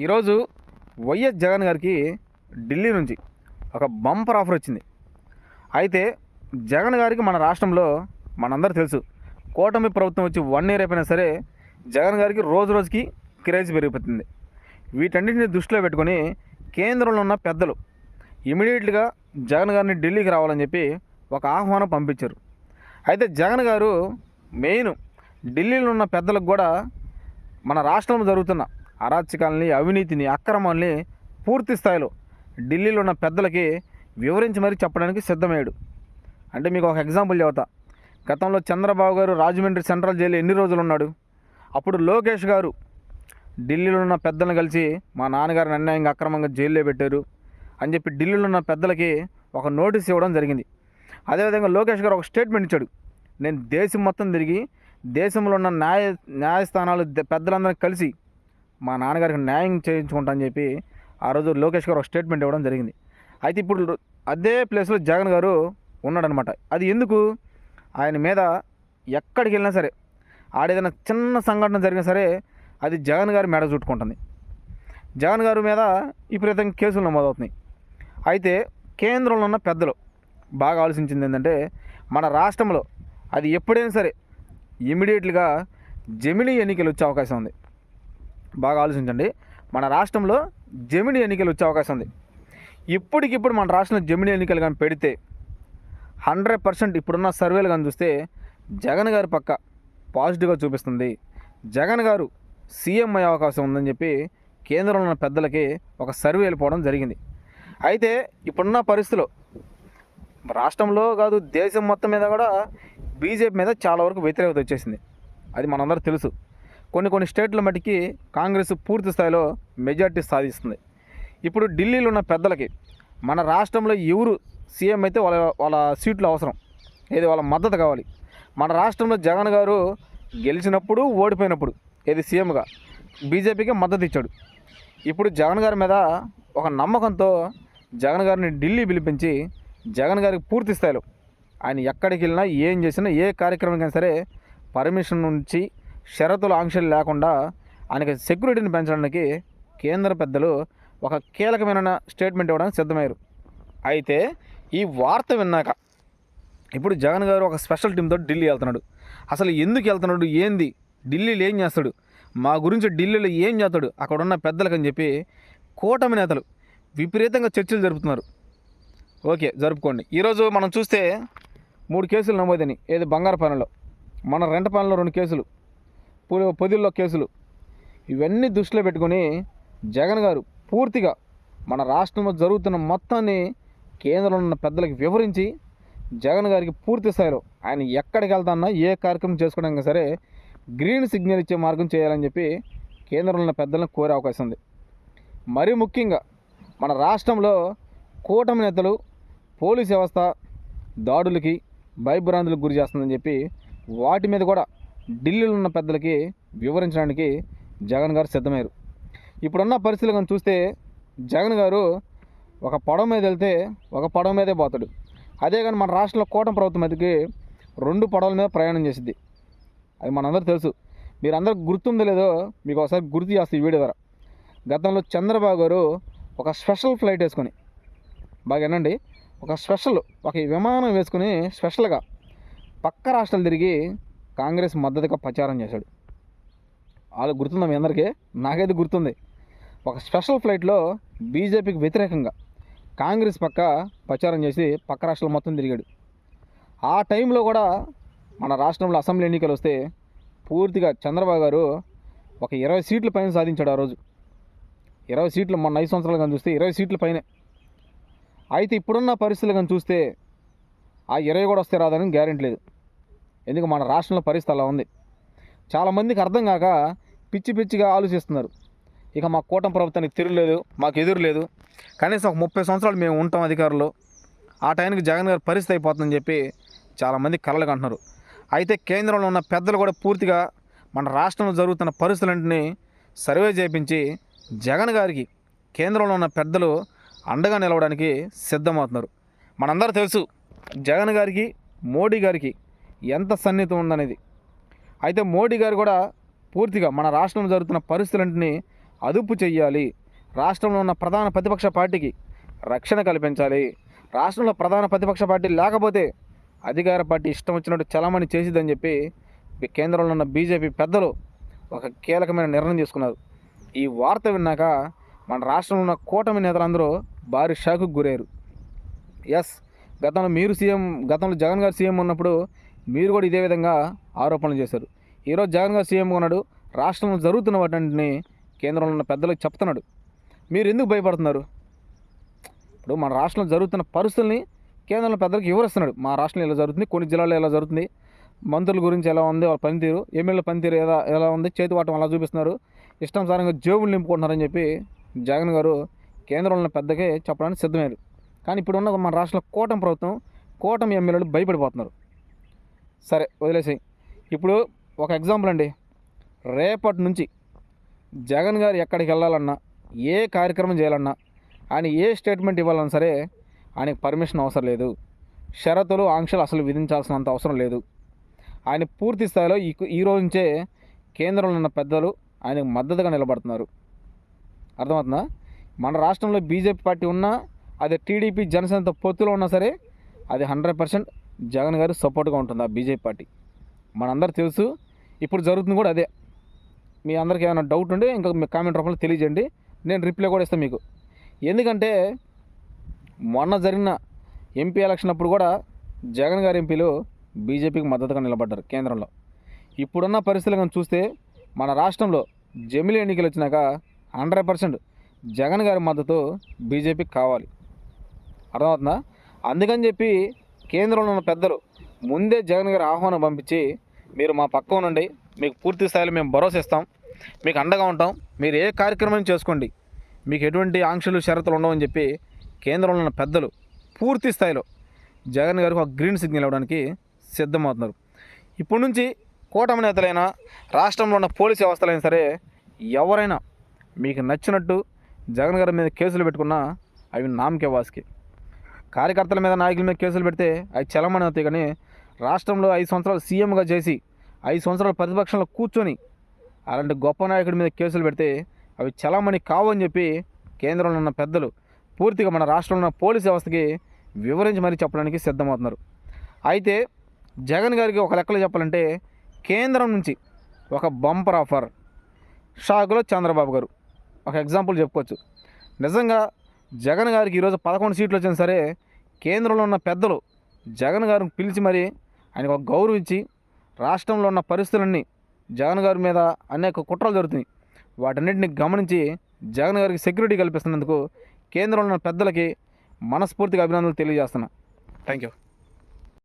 ఈరోజు వైఎస్ జగన్ గారికి ఢిల్లీ నుంచి ఒక బంపర్ ఆఫర్ వచ్చింది. అయితే జగన్ గారికి మన రాష్ట్రంలో మనందరూ తెలుసు కూటమి ప్రభుత్వం వచ్చి వన్ ఇయర్ అయిపోయినా సరే జగన్ గారికి రోజు రోజుకి క్రేజ్ పెరిగిపోతుంది. వీటన్నిటిని దృష్టిలో పెట్టుకొని కేంద్రంలో ఉన్న పెద్దలు ఇమీడియట్గా జగన్ గారిని ఢిల్లీకి రావాలని చెప్పి ఒక ఆహ్వానం పంపించారు. అయితే జగన్ గారు మెయిన్ ఢిల్లీలో ఉన్న పెద్దలకు కూడా మన రాష్ట్రంలో జరుగుతున్న అరాచకాలని అవినీతిని అక్రమాల్ని పూర్తి స్థాయిలో ఢిల్లీలో ఉన్న పెద్దలకి వివరించి మరీ చెప్పడానికి సిద్ధమయ్యాడు. అంటే మీకు ఒక ఎగ్జాంపుల్ చెబుతా. గతంలో చంద్రబాబు గారు రాజమండ్రి సెంట్రల్ జైలు ఎన్ని రోజులు ఉన్నాడు? అప్పుడు లోకేష్ గారు ఢిల్లీలో ఉన్న పెద్దలను కలిసి మా నాన్నగారిని అన్యాయంగా అక్రమంగా జైల్లో పెట్టారు అని చెప్పి ఢిల్లీలో ఉన్న పెద్దలకి ఒక నోటీస్ ఇవ్వడం జరిగింది. అదేవిధంగా లోకేష్ గారు ఒక స్టేట్మెంట్ ఇచ్చాడు. నేను దేశం మొత్తం తిరిగి దేశంలో ఉన్న న్యాయ న్యాయస్థానాలు ద- పెద్దలందరినీ కలిసి మా నాన్నగారికి న్యాయం చేయించుకుంటా అని చెప్పి ఆ రోజు లోకేష్ గారు ఒక స్టేట్మెంట్ ఇవ్వడం జరిగింది. అయితే ఇప్పుడు అదే ప్లేస్లో జగన్ గారు ఉన్నాడనమాట అది ఎందుకు? ఆయన మీద ఎక్కడికి వెళ్ళినా సరే ఆడేదైనా చిన్న సంఘటన జరిగినా సరే అది జగన్ గారి మెడ చుట్టుకుంటుంది. జగన్ గారి మీద విపరీతంగా కేసులు నమోదవుతున్నాయి. అయితే కేంద్రంలో ఉన్న పెద్దలు బాగా ఆలోచించింది ఏంటంటే మన రాష్ట్రంలో అది ఎప్పుడైనా సరే ఇమీడియట్గా జమిలీ ఎన్నికలు వచ్చే అవకాశం ఉంది. బాగా ఆలోచించండి. మన రాష్ట్రంలో జమిని ఎన్నికలు వచ్చే అవకాశం ఉంది. ఇప్పటికిప్పుడు మన రాష్ట్రంలో జమిని ఎన్నికలు కానీ పెడితే హండ్రెడ్ పర్సెంట్ ఇప్పుడున్న సర్వేలు కానీ చూస్తే జగన్ గారి పక్క పాజిటివ్గా చూపిస్తుంది. జగన్ గారు సీఎం అయ్యే అవకాశం ఉందని చెప్పి కేంద్రంలో ఉన్న పెద్దలకి ఒక సర్వే వెళ్ళిపోవడం జరిగింది. అయితే ఇప్పుడున్న పరిస్థితిలో రాష్ట్రంలో కాదు దేశం మొత్తం మీద కూడా బీజేపీ మీద చాలా వరకు వ్యతిరేకత వచ్చేసింది. అది మనందరూ తెలుసు. కొన్ని కొన్ని స్టేట్ల మట్టికి కాంగ్రెస్ పూర్తి స్థాయిలో మెజార్టీ సాధిస్తుంది. ఇప్పుడు ఢిల్లీలో ఉన్న పెద్దలకి మన రాష్ట్రంలో ఎవరు సీఎం అయితే వాళ్ళ వాళ్ళ సీట్లు అవసరం. ఏది వాళ్ళ మద్దతు కావాలి. మన రాష్ట్రంలో జగన్ గారు గెలిచినప్పుడు ఓడిపోయినప్పుడు ఏది సీఎంగా బీజేపీకి మద్దతు ఇచ్చాడు. ఇప్పుడు జగన్ గారి మీద ఒక నమ్మకంతో జగన్ గారిని ఢిల్లీ పిలిపించి జగన్ గారికి పూర్తి స్థాయిలో ఆయన ఎక్కడికి వెళ్ళినా ఏం చేసినా ఏ కార్యక్రమం సరే పర్మిషన్ నుంచి షరతులు ఆంక్షలు లేకుండా ఆయనకి సెక్యూరిటీని పెంచడానికి కేంద్ర పెద్దలు ఒక కీలకమైన స్టేట్మెంట్ ఇవ్వడానికి సిద్ధమయ్యారు. అయితే ఈ వార్త విన్నాక ఇప్పుడు జగన్ గారు ఒక స్పెషల్ టీంతో ఢిల్లీ వెళ్తున్నాడు. అసలు ఎందుకు వెళ్తున్నాడు? ఏంది? ఢిల్లీలో ఏం చేస్తాడు? మా గురించి ఢిల్లీలో ఏం చేస్తాడు? అక్కడ ఉన్న పెద్దలకని చెప్పి కూటమి నేతలు విపరీతంగా చర్చలు జరుపుతున్నారు. ఓకే జరుపుకోండి. ఈరోజు మనం చూస్తే మూడు కేసులు నమోదని ఏది బంగారపాలెంలో మన రెంట పనుల్లో రెండు కేసులు. పొదిల్లో కేసులు. ఇవన్నీ దృష్టిలో పెట్టుకొని జగన్ గారు పూర్తిగా మన రాష్ట్రంలో జరుగుతున్న మొత్తాన్ని కేంద్రంలో ఉన్న పెద్దలకు వివరించి జగన్ గారికి పూర్తి స్థాయిలో ఆయన ఎక్కడికి వెళ్తాన్నా ఏ కార్యక్రమం చేసుకోవడానికి సరే గ్రీన్ సిగ్నల్ ఇచ్చే మార్గం చేయాలని చెప్పి కేంద్రంలో ఉన్న పెద్దలను కోరే అవకాశం ఉంది. మరీ ముఖ్యంగా మన రాష్ట్రంలో కూటమి నేతలు పోలీస్ వ్యవస్థ దాడులకి భయభ్రాంతులకు గురి చేస్తుందని చెప్పి వాటి మీద కూడా ఢిల్లీలో ఉన్న పెద్దలకి వివరించడానికి జగన్ గారు సిద్ధమయ్యారు. ఇప్పుడున్న పరిస్థితులు కానీ చూస్తే జగన్ గారు ఒక పడవ మీద వెళ్తే ఒక పడవ మీదే పోతాడు. అదే కానీ మన రాష్ట్రంలో కూటమి ప్రభుత్వం మీదకి రెండు పడవల మీద ప్రయాణం చేసిద్ది. అది మనందరూ తెలుసు. మీరందరూ గుర్తుందో లేదో మీకు ఒకసారి గుర్తు చేస్తుంది ఈ వీడియో ద్వారా. గతంలో చంద్రబాబు గారు ఒక స్పెషల్ ఫ్లైట్ వేసుకొని బాగా వినండి ఒక స్పెషల్ ఒక విమానం వేసుకుని స్పెషల్గా పక్క రాష్ట్రాలు తిరిగి కాంగ్రెస్ మద్దతుగా ప్రచారం చేశాడు. వాళ్ళు గుర్తుందా మీ అందరికీ? నాకైతే గుర్తుంది. ఒక స్పెషల్ ఫ్లైట్లో బీజేపీకి వ్యతిరేకంగా కాంగ్రెస్ పక్క ప్రచారం చేసి పక్క రాష్ట్రాలు మొత్తం తిరిగాడు. ఆ టైంలో కూడా మన రాష్ట్రంలో అసెంబ్లీ ఎన్నికలు వస్తే పూర్తిగా చంద్రబాబు గారు ఒక ఇరవై సీట్ల పైన సాధించాడు ఆ రోజు. ఇరవై సీట్లు మొన్న ఐదు సంవత్సరాలు కానీ చూస్తే ఇరవై సీట్ల పైనే. అయితే ఇప్పుడున్న పరిస్థితులు కానీ చూస్తే ఆ ఇరవై కూడా వస్తే రాదని గ్యారెంటీ లేదు. ఎందుకు మన రాష్ట్రంలో పరిస్థితి అలా ఉంది? చాలామందికి అర్థం కాక పిచ్చి పిచ్చిగా ఆలోచిస్తున్నారు. ఇక మా కూటమి ప్రభుత్వానికి తిరగలేదు మాకు ఎదురు లేదు. కనీసం ఒక ముప్పై సంవత్సరాలు మేము ఉంటాం అధికారులు. ఆ టైంకి జగన్ గారి పరిస్థితి అయిపోతుందని చెప్పి చాలామంది కలలు కంటున్నారు అయితే కేంద్రంలో ఉన్న పెద్దలు కూడా పూర్తిగా మన రాష్ట్రంలో జరుగుతున్న పరిస్థితులన్నింటినీ సర్వే చేయించి జగన్ గారికి కేంద్రంలో ఉన్న పెద్దలు అండగా నిలవడానికి సిద్ధమవుతున్నారు. మనందరూ తెలుసు జగన్ గారికి మోడీ గారికి ఎంత సన్నిహితం ఉందనేది. అయితే మోడీ గారు కూడా పూర్తిగా మన రాష్ట్రంలో జరుగుతున్న పరిస్థితులన్నింటినీ అదుపు చెయ్యాలి. రాష్ట్రంలో ఉన్న ప్రధాన ప్రతిపక్ష పార్టీకి రక్షణ కల్పించాలి. రాష్ట్రంలో ప్రధాన ప్రతిపక్ష పార్టీ లేకపోతే అధికార పార్టీ ఇష్టం వచ్చినట్టు చలామణి చేసిద్దని చెప్పి కేంద్రంలో ఉన్న బీజేపీ పెద్దలు ఒక కీలకమైన నిర్ణయం తీసుకున్నారు. ఈ వార్త విన్నాక మన రాష్ట్రంలో ఉన్న కూటమి నేతలందరూ భారీ షాకుకు గురయ్యారు. ఎస్ గతంలో మీరు సీఎం గతంలో జగన్ గారు సీఎం ఉన్నప్పుడు మీరు కూడా ఇదే విధంగా ఆరోపణలు చేశారు. ఈరోజు జగన్ గారు సీఎం ఉన్నాడు. రాష్ట్రంలో జరుగుతున్న వాటిని కేంద్రంలో ఉన్న పెద్దలకు చెప్తున్నాడు. మీరు ఎందుకు భయపడుతున్నారు? ఇప్పుడు మన రాష్ట్రంలో జరుగుతున్న పరిస్థితుల్ని కేంద్రంలో పెద్దలకు వివరిస్తున్నాడు. మా రాష్ట్రంలో ఎలా జరుగుతుంది? కొన్ని జిల్లాల్లో ఎలా జరుగుతుంది? మంత్రుల గురించి ఎలా ఉంది? వాళ్ళ పనితీరు ఎమ్మెల్యే పనితీరు ఎలా ఎలా ఉంది? చేతి వాటం అలా చూపిస్తున్నారు? ఇష్టానుసారంగా జేబులు నింపుకుంటున్నారని చెప్పి జగన్ గారు కేంద్రంలో ఉన్న పెద్దకే చెప్పడానికి సిద్ధమయ్యారు. కానీ ఇప్పుడు ఉన్న మన రాష్ట్రంలో కూటమి ప్రభుత్వం కూటమి ఎమ్మెల్యేలు భయపడిపోతున్నారు. సరే వదిలేసాయి. ఇప్పుడు ఒక ఎగ్జాంపుల్ అండి. రేపటి నుంచి జగన్ గారు ఎక్కడికి వెళ్ళాలన్నా ఏ కార్యక్రమం చేయాలన్నా ఆయన ఏ స్టేట్మెంట్ ఇవ్వాలన్నా సరే ఆయనకి పర్మిషన్ అవసరం లేదు. షరతులు ఆంక్షలు అసలు విధించాల్సినంత అవసరం లేదు. ఆయన పూర్తి స్థాయిలో ఈ ఈ రోజు నుంచే కేంద్రంలో ఉన్న పెద్దలు ఆయనకు మద్దతుగా నిలబడుతున్నారు. అర్థమవుతుందా? మన రాష్ట్రంలో బీజేపీ పార్టీ ఉన్నా అది టీడీపీ జనసేనతో పొత్తులో ఉన్నా సరే అది హండ్రెడ్ పర్సెంట్ జగన్ గారు సపోర్ట్గా ఉంటుంది ఆ బీజేపీ పార్టీ? మనందరూ తెలుసు. ఇప్పుడు జరుగుతుంది కూడా అదే. మీ అందరికి ఏమైనా డౌట్ ఉంటే ఇంకా మీ కామెంట్ రూపంలో తెలియజేయండి. నేను రిప్లై కూడా ఇస్తాను మీకు. ఎందుకంటే మొన్న జరిగిన ఎంపీ ఎలక్షన్ అప్పుడు కూడా జగన్ గారి ఎంపీలు బీజేపీకి మద్దతుగా నిలబడ్డారు కేంద్రంలో. ఇప్పుడున్న పరిస్థితులు కానీ చూస్తే మన రాష్ట్రంలో జమిలీ ఎన్నికలు వచ్చినాక హండ్రెడ్ పర్సెంట్ జగన్ గారి మద్దతు బీజేపీకి కావాలి. అర్థమవుతుందా? అందుకని చెప్పి కేంద్రంలో ఉన్న పెద్దలు ముందే జగన్ గారి ఆహ్వానం పంపించి మీరు మా పక్క ఉండండి మీకు పూర్తి స్థాయిలో మేము భరోసా ఇస్తాం మీకు అండగా ఉంటాం మీరు ఏ కార్యక్రమం చేసుకోండి మీకు ఎటువంటి ఆంక్షలు షరతులు ఉండవని చెప్పి కేంద్రంలో ఉన్న పెద్దలు పూర్తి స్థాయిలో జగన్ గారికి ఒక గ్రీన్ సిగ్నల్ ఇవ్వడానికి సిద్ధమవుతున్నారు. ఇప్పటి నుంచి కూటమి నేతలైనా రాష్ట్రంలో ఉన్న పోలీస్ వ్యవస్థలైనా సరే ఎవరైనా మీకు నచ్చినట్టు జగన్ గారి మీద కేసులు పెట్టుకున్నా అవి నామకే వాసుకే. కార్యకర్తల మీద నాయకుల మీద కేసులు పెడితే అవి చలమని అవుతాయి కానీ రాష్ట్రంలో ఐదు సంవత్సరాలు సీఎంగా చేసి ఐదు సంవత్సరాలు ప్రతిపక్షంలో కూర్చొని అలాంటి గొప్ప నాయకుడి మీద కేసులు పెడితే అవి చలమణి కావు అని చెప్పి కేంద్రంలో ఉన్న పెద్దలు పూర్తిగా మన రాష్ట్రంలో ఉన్న పోలీస్ వ్యవస్థకి వివరించి మరీ చెప్పడానికి సిద్ధమవుతున్నారు. అయితే జగన్ గారికి ఒక లెక్కలు చెప్పాలంటే కేంద్రం నుంచి ఒక బంపర్ ఆఫర్ షాకులో చంద్రబాబు గారు. ఒక ఎగ్జాంపుల్ చెప్పుకోవచ్చు. నిజంగా జగన్ గారికి ఈరోజు పదకొండు సీట్లు వచ్చినా సరే కేంద్రంలో ఉన్న పెద్దలు జగన్ గారిని పిలిచి మరి ఆయనకు ఒక గౌరవించి రాష్ట్రంలో ఉన్న పరిస్థితులన్నీ జగన్ గారి మీద అనేక కుట్రలు జరుగుతున్నాయి. వాటన్నిటిని గమనించి జగన్ గారికి సెక్యూరిటీ కల్పిస్తున్నందుకు కేంద్రంలో ఉన్న పెద్దలకి మనస్ఫూర్తిగా అభినందనలు తెలియజేస్తున్నా. Thank you